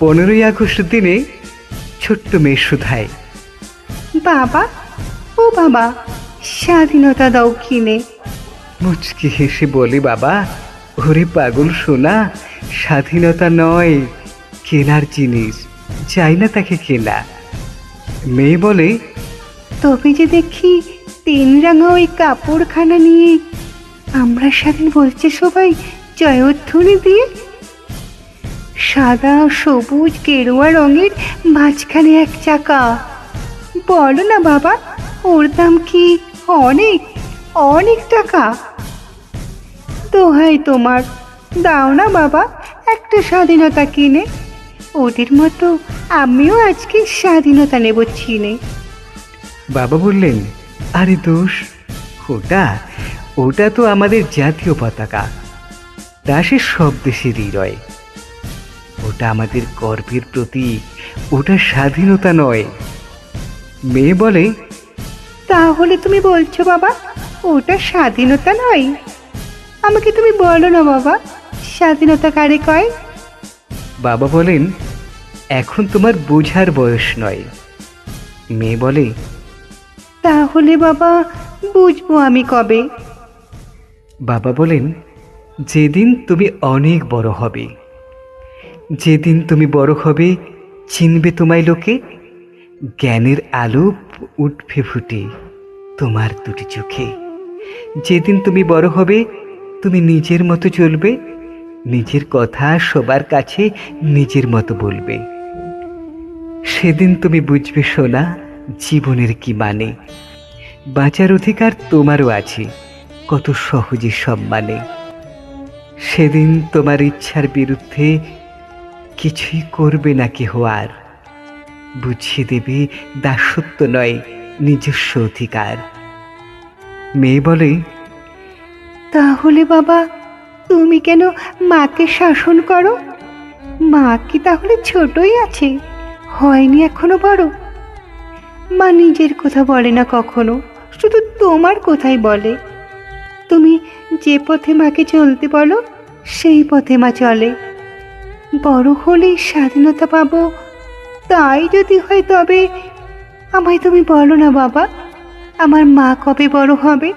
পনেরোই আগস্ট দিনে ছোট্ট মেয়ে সুধায়। বাবা, ও বাবা, স্বাধীনতা দাও কিনে। মুচকি হেসে বলি, বাবা, ওরে পাগল সোনা, স্বাধীনতা নয়, কেনার জিনিস চাই না তাকে কেনা। মেয়ে বলে, তবে যে দেখি তিন রাঙা ওই কাপড়খানা নিয়ে আমরা স্বাধীন বলছে সবাই জয়ধ্বনি দিয়ে সাদা, সবুজ, গেরুয়া রঙের মাঝখানে এক চাকা। বলো না বাবা, ওর দাম কি অনেক অনেক টাকা? দোহাই তোমার, দাও না বাবা, একটা স্বাধীনতা কিনে। ওদের মতো আমিও আজকে স্বাধীনতা নেব চিনে। বাবা বললেন, আরে দোষ, ওটা ওটা তো আমাদের জাতীয় পতাকা। সে সব দেশেরই রয়। ওটা আমাদের গর্বের প্রতীক। ওটা স্বাধীনতা নয়। মেয়ে বলে, তাহলে তুমি বলছো বাবা, ওটা স্বাধীনতা নয়? আমাকে তুমি বলো না বাবা, স্বাধীনতা কারে কয়? বাবা বলেন, এখন তোমার বোঝার বয়স নয়। মেয়ে বলে, তাহলে বাবা, বুঝব আমি কবে? বাবা বলেন, যেদিন তুমি অনেক বড় হবে। যেদিন তুমি বড় হবে, চিনবে তোমায় লোকে। জ্ঞানের আলো উঠবে ফুটে তোমার দুটি চোখে। যেদিন তুমি বড় হবে, তুমি নিজের মতো চলবে, নিজের কথা সবার কাছে নিজের মতো বলবে। সেদিন তুমি বুঝবে সোনা, জীবনের কি মানে। বাঁচার অধিকার তোমারও আছে, কত সহজে সম্মানে। সেদিন তোমার ইচ্ছার বিরুদ্ধে কিছুই করবে না কেহ আর। বুঝিয়ে দেবে, দাসত্ব নয়, নিজস্ব অধিকার। মেয়ে বলে, তাহলে বাবা, তুমি কেন মাকে শাসন করো? মা কি তাহলে ছোটই আছে, হয়নি এখনও বড়? মা নিজের কথা বলে না কখনো, শুধু তোমার কথাই বলে। তুমি যে পথে মাকে চলতে বলো, সেই পথে মা চলে। বড় হলেই স্বাধীনতা পাব। তাই যদি হয় তবে, আমায় তুমি বলো না বাবা, আমার মা কবে বড় হবে?